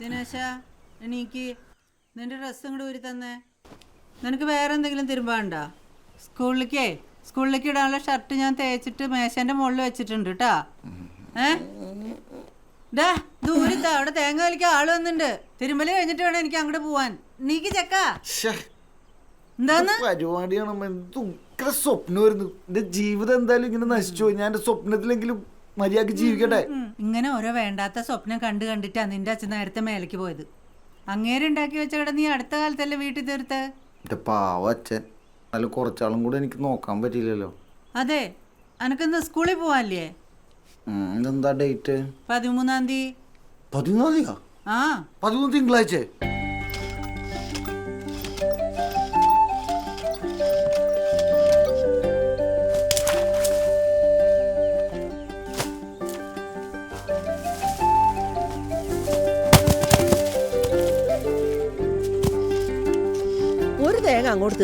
ദിനേശ എനിക്ക് നിന്റെ ഡ്രസ്സ് ഇങ്ങോട്ട് ഊരി തന്നേ. നിനക്ക് വേറെ എന്തെങ്കിലും തിരുമ്പാണ്ടോ സ്കൂളിലേക്കേ സ്കൂളിലേക്ക് ഇടാനുള്ള ഷർട്ട് ഞാൻ തേച്ചിട്ട് മേശന്റെ മുകളിൽ വെച്ചിട്ടുണ്ട് കേട്ടാ ഏ? ദൂരത്താ അവിടെ തേങ്ങ വലിക്കാൻ ആൾ വന്നിട്ടുണ്ട് തിരുമ്പൽ കഴിഞ്ഞിട്ട് വേണം എനിക്ക് അങ്ങോട്ട് പോവാൻ. നീക്ക് ചെക്ക. എന്താണ് എന്താന്ന്? പരിപാടിയാണ്. ഉഗ്ര സ്വപ്നമായിരുന്നു എന്റെ ജീവിതം എന്തായാലും ഇങ്ങനെ നശിച്ചു ഞാൻ എന്റെ സ്വപ്നത്തിലെങ്കിലും മര്യാദയ്ക്ക് ജീവിക്കട്ടെ. ഇങ്ങനെ ഓരോ വേണ്ടാത്ത സ്വപ്നം കണ്ട് കണ്ടിട്ടാ നിന്റെ അച്ഛൻ നേരത്തെ മേലേക്ക് പോയത്. അങ്ങേരുണ്ടാക്കി വെച്ച കട നീ അടുത്ത കാലത്തല്ലേ വീട്ടിൽ തീർത്ത്? എന്റെ പാവ അച്ഛൻ. അതിൽ കുറച്ചാളും കൂടെ എനിക്ക് നോക്കാൻ പറ്റില്ലല്ലോ അതെ അനക്കിന്ന് സ്കൂളിൽ പോവാല്ലേ ഉം, ഇതെന്താ ഡേറ്റ്? പതിമൂന്നാം തീയതി. പതിമൂന്നാം തീയതി ആ. പതിമൂന്ന് തിങ്കളാഴ്ച?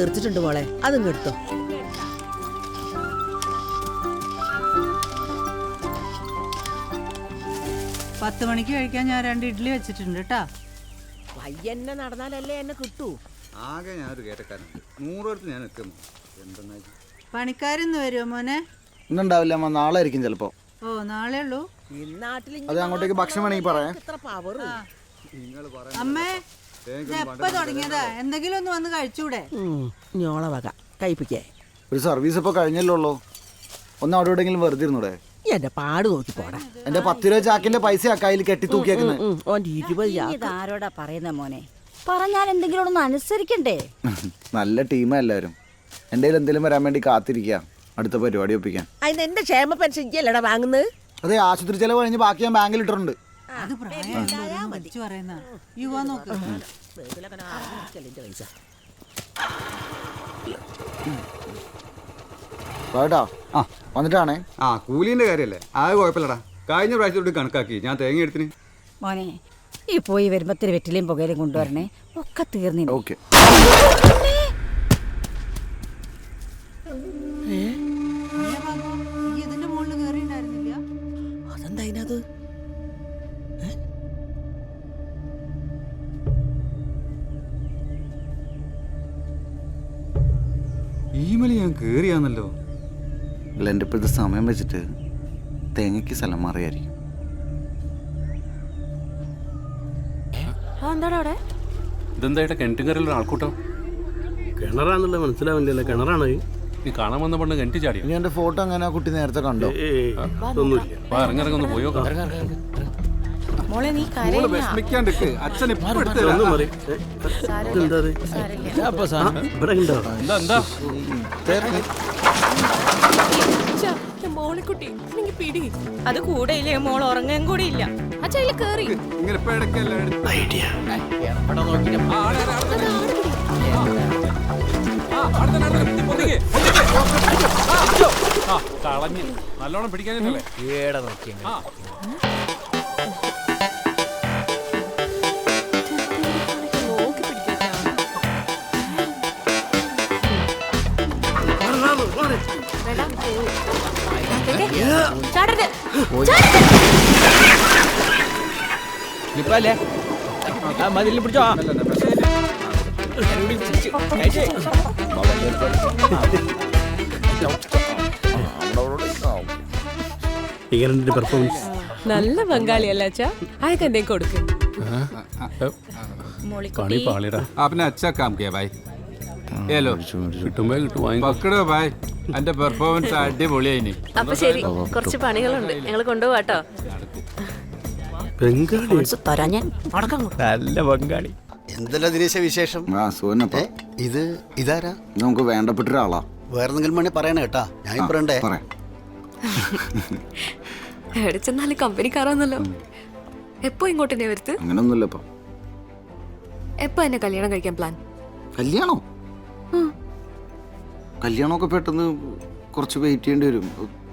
തീർച്ചിട്ടുണ്ട് മോളെ. അതും എടുത്തോ. പത്ത് മണിക്ക് കഴിക്കാൻ ഞാൻ രണ്ട് ഇഡ്ഡലി വെച്ചിട്ടുണ്ട് കേട്ടാ. വയ്യന്നെ നടന്നാലല്ലേ എന്നെ കിട്ടൂ. ആകെ ഞാനൊരു കേട്ടക്കാരുണ്ട് നൂറെടുത്ത് ഞാൻ എത്തുന്നു എന്തെന്നാ? പണിക്കാരിന്ന് വരുമോ മോനെ? ഇന്നുണ്ടാവില്ല അമ്മ. നാളെ ആയിരിക്കും ചിലപ്പോ. ഓ നാളെ ഉള്ളൂ. ഈ നാട്ടിൽ അത് അങ്ങോട്ടേക്ക് ഭക്ഷണം വേണമെങ്കിൽ പറയാം. ഇത്ര പവർ അമ്മേ. ഇത് എപ്പ തുടങ്ങിയതാ? എന്തെങ്കിലും ഒന്ന് വന്ന് കഴിച്ചൂടെ? ഞോള വക. കഴിപ്പിക്കേ. ഒരു സർവീസ് ഇപ്പൊ കഴിഞ്ഞല്ലോ ഉള്ളൂ. ഒന്ന് അവിടെ എവിടെയെങ്കിലും വെറുതെ ഇരുന്നൂടെ? എന്റെ പാട് നോക്കി പോടാ. എന്റെ പത്ത് രൂപ ചാക്കിന്റെ പൈസ കയ്യിൽ കെട്ടി തൂക്കിയാക്കുന്നത്. ഇതാരോടാ പറയുന്ന മോനെ? പറഞ്ഞാൽ എന്തെങ്കിലും ഒന്ന് അനുസരിക്കണ്ടേ? നല്ല ടീമാ എല്ലാരും എന്റെ എന്തെങ്കിലും വരാൻ വേണ്ടി കാത്തിരിക്കുക അടുത്ത പരിപാടി ഒപ്പിക്കാൻ. അതിന് എന്റെ ക്ഷേമ പെൻഷൻ ഇല്ലടാ വാങ്ങുന്നത്? അതെ ആശുപത്രി ചെലവ് കഴിഞ്ഞ് ബാക്കി ഞാൻ ബാങ്കിൽ ഇട്ടിട്ടുണ്ട്. അത് പ്രായം വിളിച്ചു പറയുന്ന. യുവാ നോക്ക്. കേട്ടോ ആ. വന്നിട്ടാണേ? ആ കൂലിന്റെ കാര്യല്ലേ? അത് കുഴപ്പമില്ലടാ. കഴിഞ്ഞ പ്രാവശ്യത്തോട് കണക്കാക്കി. ഞാൻ തേങ്ങ എടുത്തിന്. മോനെ ഈ പോയി വരുമ്പോ ഇത്തിരി വെറ്റിലയും പുകയിലും കൊണ്ടുവരണേ. ഒക്കെ തീർന്നില്ല ഓക്കെ. കേറിയാന്നല്ലോ. അല്ല എന്റെ ഇപ്പോഴത്തെ സമയം വെച്ചിട്ട് തേങ്ങയ്ക്ക് സ്ഥലം മാറിയായിരിക്കും. ഇതെന്തായിട്ട് കിണറ്റുകരയിലൊരു ആൾക്കൂട്ടം? കിണറാന്നുള്ളത് മനസ്സിലാവില്ലല്ലോ കിണറാണ് നീ കാണാൻ വന്ന പണ്ട് കിണറ്റി ചാടിയോ? ഞാൻ എന്റെ ഫോട്ടോ അങ്ങനെ ആ കുട്ടി നേരത്തെ കണ്ടോ? ഇറങ്ങി ഇറങ്ങി അപ്പൊ ഇറങ്ങിറങ്ങി ഒന്ന് പോയോ മോൾ വിഷമിക്കാണ്ടിക്ക് അച്ഛൻ ഇപ്പൊ എടുത്ത് ഒന്ന് തരാം. മോളിക്കുട്ടി എനിക്ക് പിടി. അത് കൂടെ ഇല്ലേ മോൾ ഉറങ്ങാൻ കൂടി ഇല്ല. അച്ഛ അതിൽ കേറി. ഇങ്ങനെ ഇപ്പൊ ഇടയ്ക്കല്ല എടുത്ത്? ആ കളഞ്ഞ്. നല്ലോണം പിടിക്കാനിട്ടല്ലേ ആ. നോക്കി ചാടരുത്. ഇങ്ങനെ പെർഫോമൻസ് നല്ല ബംഗാളിയല്ല അച്ഛാ? അയക്ക് എന്തേ കൊടുക്ക്. പണി പാളിടാ ആ പിന്നെ അച്ഛാ കാം കിയാ ഭായ് ഏലോ കിട്ടുമ്പോ കിട്ടും പക്കടോ ഭായ് എന്റെ പെർഫോമൻസ് അടിപൊളിയായി അപ്പൊ ശരി കുറച്ച് പണികളുണ്ട്. ഞങ്ങൾ കൊണ്ടുപോവാട്ടോ. ബംഗാളി. തരാ ഞാൻ. എന്തല്ല ദിനേശ വിശേഷം? ആ ഇത് ഇതാരാ? നമുക്ക് വേണ്ടപ്പെട്ട ഒരാളാ. വേറെന്തെങ്കിലും മണി പറയണേ കേട്ടാ. ഞാൻ ആ, പറയണ്ടേ പറയാം എവിടെ ചെന്നാലും കമ്പനിക്കാരാന്നല്ലോ എപ്പോ ഇങ്ങോട്ട് തന്നെ വരുത്ത്? എപ്പോ എന്നെ കല്യാണം കഴിക്കാൻ പ്ലാൻ കല്യാണോ? കല്യാണമൊക്കെ പെട്ടെന്ന് കുറച്ച് വെയിറ്റ് ചെയ്യേണ്ടി വരും.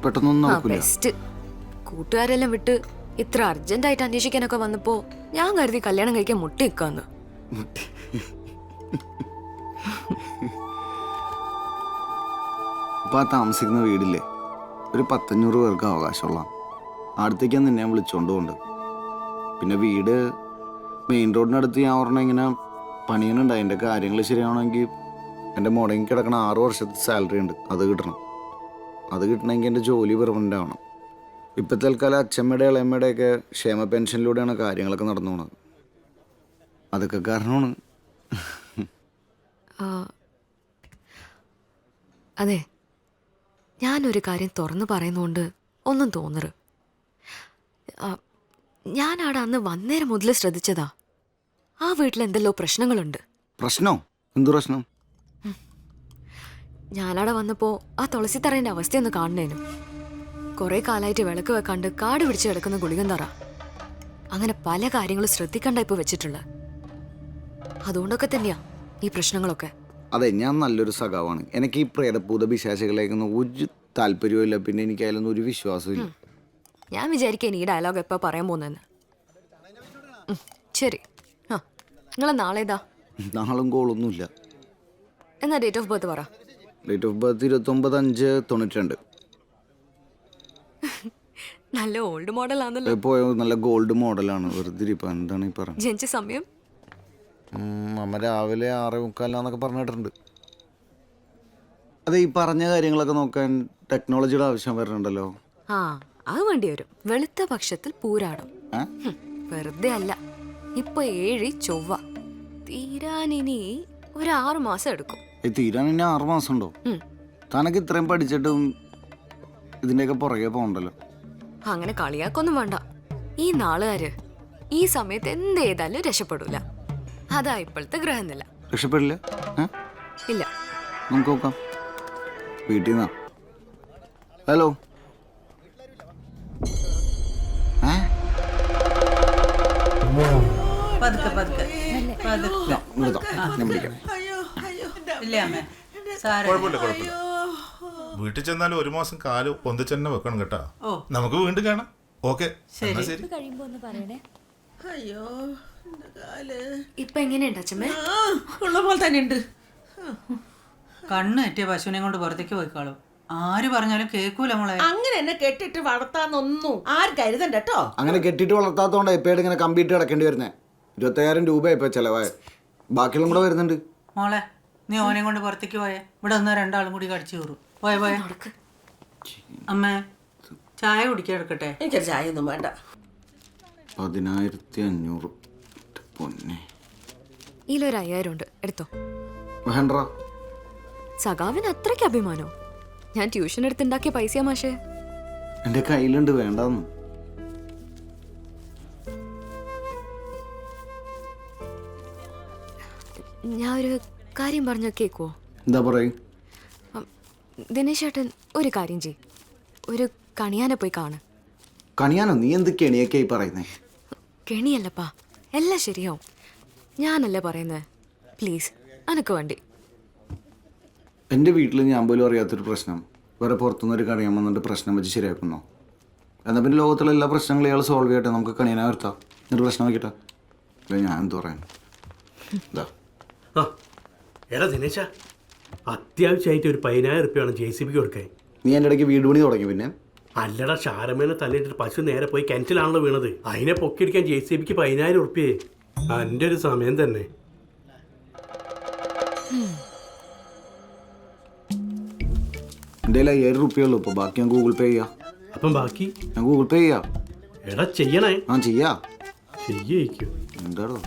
പെട്ടെന്നൊന്നും നടക്കില്ല ബെസ്റ്റ് കൂട്ടുകാരെല്ലാം വിട്ട് ഇത്ര അർജന്റ് ആയിട്ട് അന്വേഷിക്കാനൊക്കെ വന്നപ്പോ ഞാൻ കരുതി കല്യാണം കഴിക്കാൻ മുട്ടി നിൽക്കാന്ന് ഇപ്പൊ ആ താമസിക്കുന്ന വീടില്ലേ? ഒരു പത്തഞ്ഞൂറ് പേർക്ക് അവകാശമുള്ള. അടുത്തേക്കാണ് നിന്നെ ഞാൻ വിളിച്ചോണ്ട് പോകുന്നുണ്ട് പിന്നെ വീട് മെയിൻ റോഡിനടുത്ത് ഞാൻ പറഞ്ഞ ഇങ്ങനെ പണിയുന്നുണ്ട് അതിന്റെ കാര്യങ്ങൾ ശരിയാവണമെങ്കിൽ എന്റെ മുടങ്ങി കിടക്കണ ആറ് വർഷത്തെ സാലറി ഉണ്ട്. അത് കിട്ടണം. അത് കിട്ടണമെങ്കിൽ എന്റെ ജോലി പെർമനന്റ് ആവണം. ഇപ്പം തൽക്കാലം അച്ഛമ്മയുടെ ഇളയമ്മയുടെയൊക്കെ ക്ഷേമ പെൻഷനിലൂടെയാണ് കാര്യങ്ങളൊക്കെ നടന്നു പോണത്. അതൊക്കെ കാരണമാണ്. അതെ. ഞാനൊരു കാര്യം തുറന്നു പറയുന്നതുകൊണ്ട് ഒന്നും തോന്നരുത്. ഞാനവിടെ അന്ന് വന്നേരം മുതൽ ശ്രദ്ധിച്ചതാ. ആ വീട്ടിൽ എന്തെല്ലോ പ്രശ്നങ്ങളുണ്ട്. പ്രശ്നോ? എന്ത് പ്രശ്നം? ഞാനവിടെ വന്നപ്പോൾ ആ തുളസിത്തറേന്റെ അവസ്ഥയൊന്ന് കാണണേനു. കുറേ കാലമായിട്ട് വിളക്ക് വെക്കാണ്ട് കാട് പിടിച്ച് കിടക്കുന്ന ഗുളികൻ തറ അങ്ങനെ പല കാര്യങ്ങളും ശ്രദ്ധിക്കണ്ട ഇപ്പൊ വെച്ചിട്ടുള്ളത്. അതുകൊണ്ടൊക്കെ തന്നെയാ ഈ പ്രശ്നങ്ങളൊക്കെ. അതെ ഞാൻ നല്ലൊരു സഖാവാണ്. എനിക്ക് ഈ പ്രേതഭൂത പിശാചികളേക്കൊന്നും ഒരു താല്പര്യവും പിന്നെ എനിക്ക് അതിലൊന്നും ഒരു വിശ്വാസവും ഇല്ല ഞാൻ വിചാരിക്കാൻ ഈ ഡയലോഗ് എപ്പോൾ പറയാൻ പോകുന്നതെന്ന്. ഉം, ശരി. ആ നിങ്ങളെ നാളെ ഇതാ നാളും കോളൊന്നുമില്ല. എന്നാ ഡേറ്റ് ഓഫ് ബർത്ത് പറ. ഡേറ്റ് ഓഫ് ബർത്ത് ഇരുപത്തൊമ്പത് അഞ്ച് തൊണ്ണൂറ്റി രണ്ട് നല്ല ഓൾഡ് മോഡൽ ആണല്ലോ. ഇപ്പോ നല്ല ഗോൾഡ് മോഡലാണ് വെറുതെ ഇപ്പോ എന്താണ് ഈ പറഞ്ഞത് ജനിച്ച സമയം? അമ്മ രാവിലെ ആറ് മുക്കാലാന്നൊക്കെ പറഞ്ഞിട്ടുണ്ട് അതെ ഈ പറഞ്ഞ കാര്യങ്ങളൊക്കെ നോക്കാൻ ടെക്നോളജിയുടെ ആവശ്യം വരുന്നുണ്ടല്ലോ. ആ അത് വേണ്ടി വരും. വെളുത്ത പക്ഷത്തിൽ പൂരാടും. ഏ? ഹും, വെറുതെ അല്ല. ഇപ്പൊ ഏഴി ചൊവ്വ. തീരാനിനി ഒരു ആറു മാസം എടുക്കും. തീരാൻ ഇനി ആറു മാസം ഉണ്ടോ തനക്ക് ഇത്രയും പഠിച്ചിട്ടും ഇതിന്റെയൊക്കെ പുറകെ പോകണ്ടല്ലോ. അങ്ങനെ കളിയാക്കൊന്നും വേണ്ട. ഈ നാളുകാര് ഈ സമയത്ത് എന്ത് ചെയ്താലും രക്ഷപ്പെടൂല. അതാ ഇപ്പോഴത്തെ ഗ്രഹനില. രക്ഷപ്പെടില്ല? ഇല്ല. നമുക്ക് നോക്കാം. വീട്ടിൽ നിന്നാ. ഹലോ. പതുക്കെ പതുക്കെ. പതുക്കെ നിർത്താം ഞാൻ വിളിക്കാം ഇല്ലേ അമ്മേ? സാര കുഴപ്പമില്ല കുഴപ്പമില്ല. വീട്ടിൽ ചെന്നാലും ഒരു മാസം കാൽ പൊന്തിച്ചെന്നെ വെക്കണം കേട്ടാ. ഓ. നമുക്ക് വീണ്ടും കാണാം. ഓക്കെ എന്നാ ശരി. ഇപ്പൊ എങ്ങനെയുണ്ട് അച്ഛമ്മേ? ഉള്ള പോലെ തന്നെ ഉണ്ട്. കണ്ണ് തെറ്റിയ പശുവിനെ കൊണ്ട് പുറത്തേക്ക് പോയിക്കാളും. ആര് പറഞ്ഞാലും കേൾക്കൂല മോളെ. അങ്ങനെ എന്നെ കെട്ടിട്ട് വളർത്താന്നൊന്നും ആര് കരുതണ്ട കേട്ടോ. അങ്ങനെ കെട്ടിട്ട് വളർത്താത്തോണ്ട് എപ്പോഴും ഇങ്ങനെ കമ്പ്യൂട്ടർ കിടക്കേണ്ടി വരുന്നേ. ഇരുപത്തയ്യായിരം രൂപ ഇപ്പൊ ചെലവായ ബാക്കിയുള്ള കൂടെ വരുന്നുണ്ട്. മോളെ നീ ഓനെ കൊണ്ട് പുറത്തേക്ക് പോയേ. ഇവിടെ ഒന്ന് രണ്ടാളും കൂടി കടിച്ചു കയറും. പോയ പോയ. അമ്മ ചായ കുടിക്കാൻ എടുക്കട്ടെ? എനിക്കൊരു ചായ ഒന്നും വേണ്ട. പതിനായിരത്തി അഞ്ഞൂറ് പൊന്നെ. ഇതിലൊരു അയ്യായിരം ഉണ്ട്. എടുത്തോ. വേണ്ട സഖാവിന് അത്രയ്ക്ക് അഭിമാനോ? ഞാൻ ട്യൂഷൻ എടുത്തുണ്ടാക്കിയ പൈസയാ മാഷേ. എന്റെ കയ്യിലുണ്ട് വേണ്ടെന്ന്. ഞാൻ ഒരു കാര്യം പറഞ്ഞോ കേക്കുവോ എന്താ പറയും? ദിനേശ് ഏട്ടൻ ഒരു കാര്യം ചെയ് ഒരു കണിയാനെ പോയി കാണ്. കണിയാനോ? നീ എന്ത് കെണിയൊക്കെയായി പറയുന്നേ? കെണിയല്ലപ്പാ എല്ലാം ശരിയാവും. ഞാനല്ലേ പറയുന്നത് പ്ലീസ് അനക്ക് വേണ്ടി. എന്റെ വീട്ടിൽ ഞാൻ പോലും അറിയാത്തൊരു പ്രശ്നം. വേറെ പുറത്തുനിന്ന് ഒരു കണിയാൻ വന്നിട്ട് പ്രശ്നം വെച്ച് ശരിയാക്കുന്നോ? എന്നാൽ പിന്നെ ലോകത്തുള്ള എല്ലാ പ്രശ്നങ്ങളും ഇയാൾ സോൾവ് ചെയ്യട്ടെ. നമുക്ക് കണിയനെ വരുത്താം. എന്നിട്ട് പ്രശ്നം വയ്ക്കട്ടെ ഞാൻ എന്ത് പറയാൻ എടാ ദിനേശ അത്യാവശ്യമായിട്ട് ഒരു പതിനായിരം റുപ്യാണ് ജെ സി ബിക്ക് കൊടുക്കാൻ. നീ എന്റെ ഇടയ്ക്ക് വീട് പണി തുടങ്ങി പിന്നെ? അല്ലടാ ഷാരമേനെ തല്ലിട്ട് പശു നേരെ പോയി കിണറ്റിലാണല്ലോ വീണത്. അതിനെ പൊക്കിയിരിക്കാൻ ജെ സി ബിക്ക് പതിനായിരം ഉറുപ്പ്യേ. എന്റെ ഒരു സമയം തന്നെ. എന്റെ കയ്യിൽ അയ്യായിരം റുപ്യ ഉള്ളൂ. ഇപ്പോൾ ബാക്കി ഞാൻ ഗൂഗിൾ പേ ചെയ്യാം. അപ്പം ബാക്കി? ഞാൻ ഗൂഗിൾ പേ ചെയ്യാം. എടാ ചെയ്യണേ. ആ ചെയ്യാം. ചെയ്യേക്കും എന്താടോ?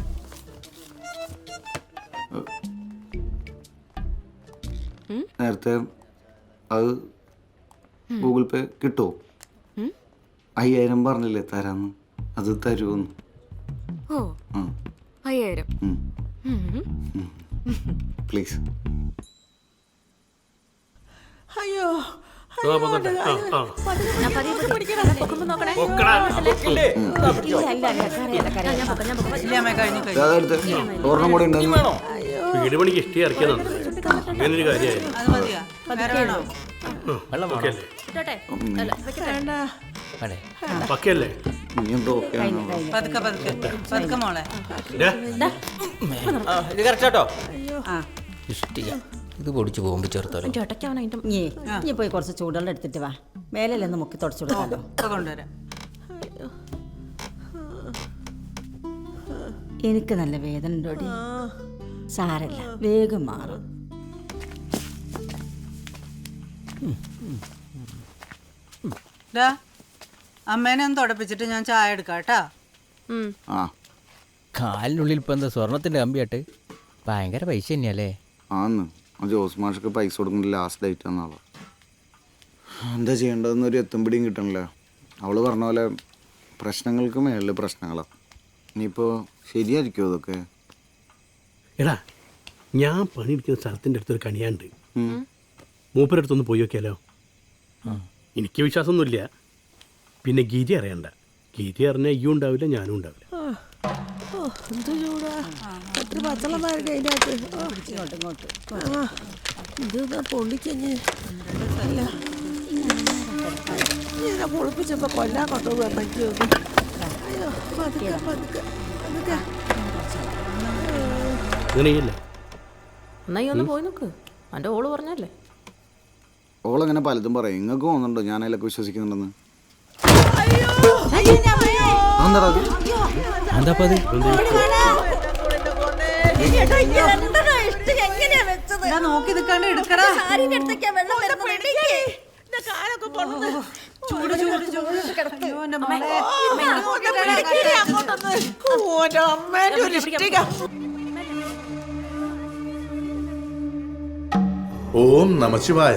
നേരത്തെ അത് ഗൂഗിൾ പേ കിട്ടുമോ അയ്യായിരം പറഞ്ഞില്ലേ തരാന്ന് അത് തരുമെന്ന് ഓ അയ്യായിരം. പ്ലീസ് അയ്യോ വീട് പണിക്ക് ഇഷ്ടി ഇറക്കിയതാണ് അങ്ങനെ ഒരു കാര്യമായി. അത് മതിയാ? വേറെ വേണോ? ഓക്കെ അല്ലേ പതുക്കെ പതുക്കെ. പതുക്കെ മോളെ. ഇത് കറക്റ്റ് കേട്ടോ ആ. ഇഷ്ടിക. ഇത് പൊടിച്ച് പോകുമ്പോൾ ചേർത്താലോ? നീ നീ പോയി കുറച്ച് ചൂടുവെള്ളം എടുത്തിട്ട് വാ. മേലെല്ലാം ഒന്ന് മുക്കി തുടച്ചു കൊടുക്കാലോ കൊണ്ടുവരാം. എനിക്ക് നല്ല വേദന ഉണ്ടോടി? സാരല്ല വേഗം മാറും. ഡാ അമ്മേനെ ഒന്ന് തുടപ്പിച്ചിട്ട് ഞാൻ ചായ എടുക്കാട്ടാ ആ. കാലിനുള്ളിൽ ഇപ്പൊ എന്താ സ്വർണത്തിന്റെ കമ്പിയാട്ട് ഭയങ്കര പൈസ തന്നെയല്ലേ? ആന്ന്. ആ ജോസ് മാഷക്ക് പൈസ കൊടുക്കുന്ന ലാസ്റ്റ് ഡേറ്റ് എന്നാളോ എന്താ ചെയ്യേണ്ടതെന്ന് ഒരു എത്തും പിടിയും കിട്ടണില്ല. അവൾ പറഞ്ഞ പോലെ പ്രശ്നങ്ങൾക്ക് മേളിൽ പ്രശ്നങ്ങളാണ് ഇനിയിപ്പോൾ ശരിയായിരിക്കുമോ അതൊക്കെ എടാ ഞാൻ പണിയെടുക്കുന്ന സ്ഥലത്തിന്റെ അടുത്തൊരു കണിയാണ്ട് മൂപ്പരുടെ അടുത്തൊന്ന് പോയി നോക്കിയാലോ? എനിക്ക് വിശ്വാസമൊന്നുമില്ല. പിന്നെ ഗീതി അറിയണ്ട. ഗീതി അറിഞ്ഞാൽ ഈയും ഉണ്ടാവില്ല ഞാനും ഉണ്ടാവില്ല. എന്ത് ചൂടാ. എത്ര പച്ചളം താഴെ അതിനകത്ത് ഇങ്ങോട്ട് ഇങ്ങോട്ട് ഇത് പൊള്ളിക്കഞ്ഞ്. അല്ല. ഇങ്ങനെ പൊളിപ്പിച്ചപ്പോ കൊല്ലാൻ കൊണ്ടുപോകും എനിക്ക് അയ്യോ പതുക്കെ പതുക്കെ പതുക്കെ. അങ്ങനെയല്ലേ എന്നാ ഈ ഒന്ന് പോയി നോക്ക്. എന്റെ ഓൾ പറഞ്ഞല്ലേ? ഓളങ്ങനെ പലതും പറയും. നിങ്ങൾക്ക് തോന്നുന്നുണ്ടോ ഞാൻ അതിലൊക്കെ വിശ്വസിക്കുന്നുണ്ടെന്ന് എന്താടാ അത്? എന്താ അത് എടാ നോക്കി നിൽക്കാണ്ട് എടുക്കടാ. ചൂട് ചൂട് ചൂട്. അയ്യോ, എന്റെ മോളെ. ഓം നമശിവായ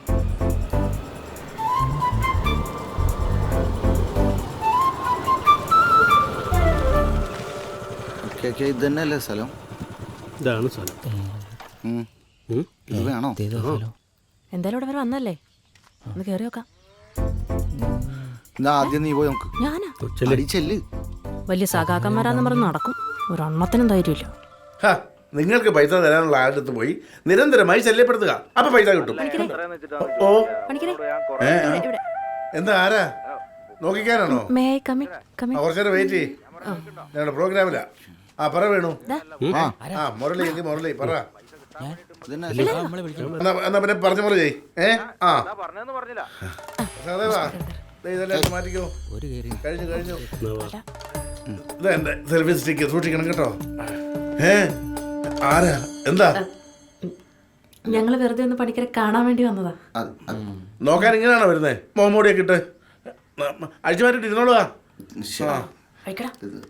ഓക്കെ ഓക്കെ ഇത് തന്നെയല്ലേ സ്ഥലം? ഇതാണ് സ്ഥലം. ഉം. ഉം? ഇത് വേണോ? എന്തായാലും ഇവിടെ വരെ വന്നല്ലേ? ഒന്ന് കേറി നോക്കാം. എന്നാ ആദ്യം നീ പോയി ഞാനാ? ചെല്ല്. വലിയ സഖാക്കന്മാരാന്ന് പറഞ്ഞ് നടക്കും. ഒരെണ്ണത്തിനും ധൈര്യമില്ല. ഹ, നിങ്ങൾക്ക് പൈസ തരാനുള്ള ആളുടെ അടുത്ത് പോയി? നിരന്തരമായി ശല്യപ്പെടുത്തുക. അപ്പൊ പൈസ കിട്ടും. ഓ. പണിക്കരെ. ഏ, ആ. ഇവിടെ എന്താ ആരാ? നോക്കിക്കാനാണോ? മേ ആ, വെയിറ്റ് ചെയ്യ്. ഞങ്ങളുടെ പ്രോഗ്രാമിലാ ആ പറ വേണു. ആ ആ മുരളി എങ്കിൽ മുരളി പറ. എന്നാ എന്നാ പിന്നെ പറഞ്ഞ പോലെ ചെയ് ഏ? ആ. പറഞ്ഞെന്ന് പറഞ്ഞില്ല. സഹദേവാ, ദേ ഇതെല്ലാം എടുത്ത് മാറ്റിക്കോ. ഒരു കയറി കഴിഞ്ഞു കഴിഞ്ഞു. എന്നാ വാ. ഇത് എന്റെ സെൽഫി സ്റ്റിക്ക് സൂക്ഷിക്കണം കേട്ടോ. ഏ? ആരാ? എന്താ? ഞങ്ങൾ വെറുതെ ഒന്ന് പണിക്കരെ കാണാൻ വേണ്ടി വന്നതാ. നോക്കാൻ ഇങ്ങനെയാണോ വരുന്നേ? മോമോടിയൊക്കെ ഇട്ട്. അഴിച്ചു മാറ്റിട്ട് ആ. കഴിക്കടാ ഇരിക്ക്.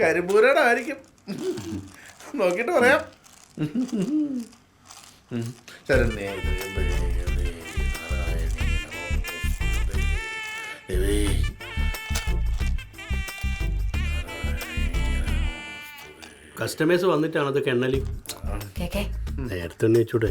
കരിമ്പൂരയുടെ ആയിരിക്കും നോക്കിയിട്ട് പറയാം. ശരണ്യേ കസ്റ്റമേഴ്സ് വന്നിട്ടാണ് അത് കെണ്ണലി നേരത്തെ എണ്ണയിച്ചൂടെ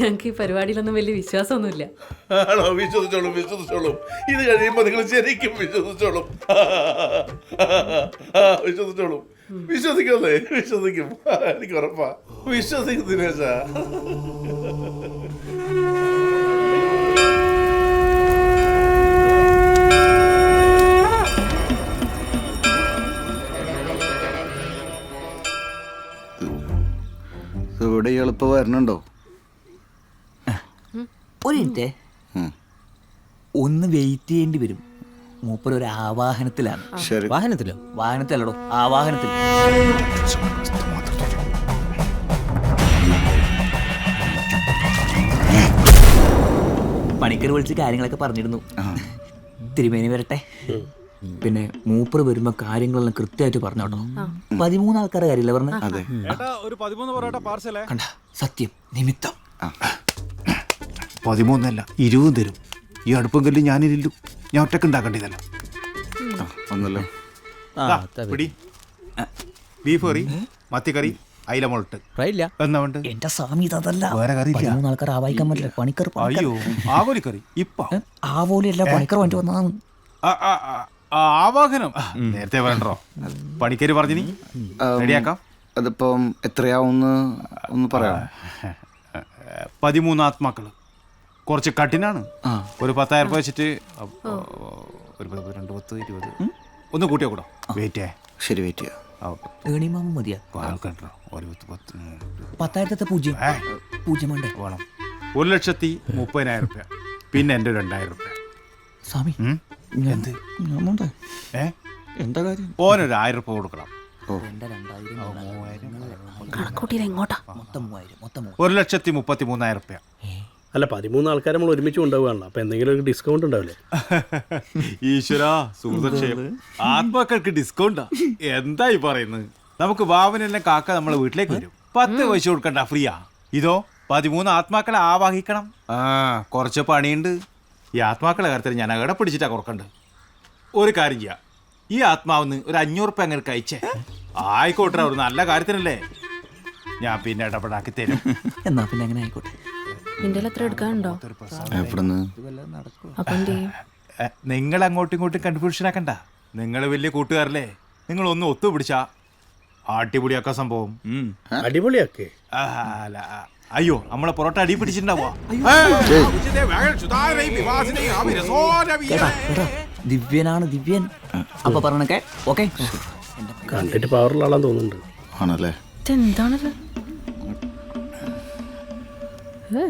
ഞങ്ങൾക്ക് ഈ പരിപാടിയിലൊന്നും വലിയ വിശ്വാസമൊന്നുമില്ല. ആണോ? വിശ്വസിച്ചോളൂ വിശ്വസിച്ചോളൂ. ഇത് കഴിയുമ്പോൾ നിങ്ങൾ ശരിക്കും വിശ്വസിച്ചോളും. വിശ്വസിച്ചോളൂ. വിശ്വസിക്കല്ലേ? വിശ്വസിക്കും. എനിക്ക് ഉറപ്പാ. വിശ്വസിക്കും ദിനേശ. ഇവിടെ എളുപ്പം വരണുണ്ടോ? ഒരു മിനിറ്റ് ഒന്ന് വെയിറ്റ് ചെയ്യേണ്ടി വരും. മൂപ്പർ ഒരു ആവാഹനത്തിലാണ്. ശരി. വാഹനത്തിലോ? വാഹനത്തിലോ ആവാഹനത്തിൽ. പണിക്കർ വിളിച്ച് കാര്യങ്ങളൊക്കെ പറഞ്ഞിരുന്നു. തിരുമേനി വരട്ടെ. പിന്നെ മൂപ്പർ വരുമ്പോ കാര്യങ്ങളെല്ലാം കൃത്യമായിട്ട് പറഞ്ഞോട്ടോ. പതിമൂന്ന് ആൾക്കാരെ കാര്യമില്ല പറഞ്ഞു? അതെ. ഒരു പതിമൂന്ന് പൊറോട്ട പാർസലേ? കണ്ട സത്യം നിമിത്തം. പതിമൂന്നല്ല ഇരുപതും തരും ഈ അടുപ്പം കല്ല് ഞാനിരില്ലു ഞാൻ ഒറ്റയ്ക്ക് ഉണ്ടാക്കേണ്ടതല്ല. ആ ഒന്നല്ലോ? പിടി. ബീഫ് കറി മത്തിക്കറി അയില മുളട്ട്. എന്റെ സ്വാമി ഇതല്ല. വേറെ ആൾക്കാർ പറ്റില്ല. പണിക്കർ. അയ്യോ ആകോലിക്കറി ഇപ്പൊ. ആ പോലെയല്ല പണിക്കർ വേണ്ടി വന്നതാണ്. ആ, ആ, ആ, ആ, ആവാഹനം. നേരത്തെ പണിക്കര് പറഞ്ഞു നീ റെഡിയാക്കാം. അതിപ്പം ഒന്ന് പറയാം പതിമൂന്ന് ആത്മാക്കൾ. കുറച്ച് കഠിനാണ്. ഒരു പത്തായിരം രൂപ വെച്ചിട്ട് ഒരു പത്ത് രണ്ട് പത്ത് ഇരുപത്. ഒന്ന് കൂട്ടിയോ കൂടാ. വെയിറ്റേ ശരി വെയിറ്റ് ചെയ്യാം. ഏണിമാമ മതിയാ? ഒരു പത്ത് പത്ത് ഉം. പത്തായിരത്തെ പൂജ്യം. ഏ, പൂജ്യം വേണ്ടേ? വേണം. ഒരു ലക്ഷത്തി മുപ്പതിനായിരം രൂപ പിന്നെ എന്റെ രണ്ടായിരം രൂപ സ്വാമി? എന്ത്? ഏ? എന്താ കാര്യം? ഓനൊരു ആയിരം രൂപ കൊടുക്കണം. ഒരു ലക്ഷത്തി മുപ്പത്തി മൂന്നായിരം റുപ്യ അല്ല പതിമൂന്ന് ആൾക്കാർ നമ്മൾ ഒരുമിച്ച് കൊണ്ടുപോകാണല്ലോ അപ്പൊ എന്തെങ്കിലും ഒരു ഡിസ്കൗണ്ട് ഉണ്ടാവില്ലേ? ഈശ്വരാ സുഹൃതക്ഷയം ആത്മാക്കൾക്ക് ഡിസ്കൗണ്ടാ എന്തായി പറയുന്നത്? നമുക്ക് വാവനെല്ലാം കാക്ക നമ്മളെ വീട്ടിലേക്ക് വരും. പത്ത് പൈസ കൊടുക്കണ്ട ഫ്രീയാ. ഇതോ പതിമൂന്ന് ആത്മാക്കളെ ആവാഹിക്കണം. ആ കുറച്ച് പണിയുണ്ട്. ഈ ആത്മാക്കളെ കാര്യത്തിൽ ഞാൻ അകടെ പിടിച്ചിട്ടാ കുറക്കണ്ട് ഒരു കാര്യം ചെയ്യാം. ഈ ആത്മാവിന്ന് ഒരു അഞ്ഞൂറ് റുപ്യ അങ്ങനെ കഴിച്ചേ. ആയിക്കോട്ടെ ഒരു നല്ല കാര്യത്തിനല്ലേ. ഞാൻ പിന്നെ ഇടപെടാക്കി തരും. എന്നാ പിന്നെ അങ്ങനെ ആയിക്കോട്ടെ. നിന്റെ എത്ര എടുക്കാനുണ്ടോ അപ്പൊ നിങ്ങൾ അങ്ങോട്ടും ഇങ്ങോട്ടും കൺഫ്യൂഷൻ ആക്കണ്ട നിങ്ങൾ വലിയ കൂട്ടുകാരല്ലേ? നിങ്ങൾ ഒന്ന് ഒത്തുപിടിച്ചാ അടിപൊളിയാക്ക സംഭവം. അടിപൊളിയാക്കേ? അയ്യോ നമ്മളെ പൊറോട്ട അടി പിടിച്ചിട്ടുണ്ടാവോ ദിവ്യനാണ് ദിവ്യൻ. അപ്പൊ പറഞ്ഞൊക്കെ ഓക്കെ? കണ്ടിട്ട് പവറുള്ള ആളാന്ന് തോന്നുന്നുണ്ട്. ആണല്ലേ? ഇതെന്താണത്? ഏ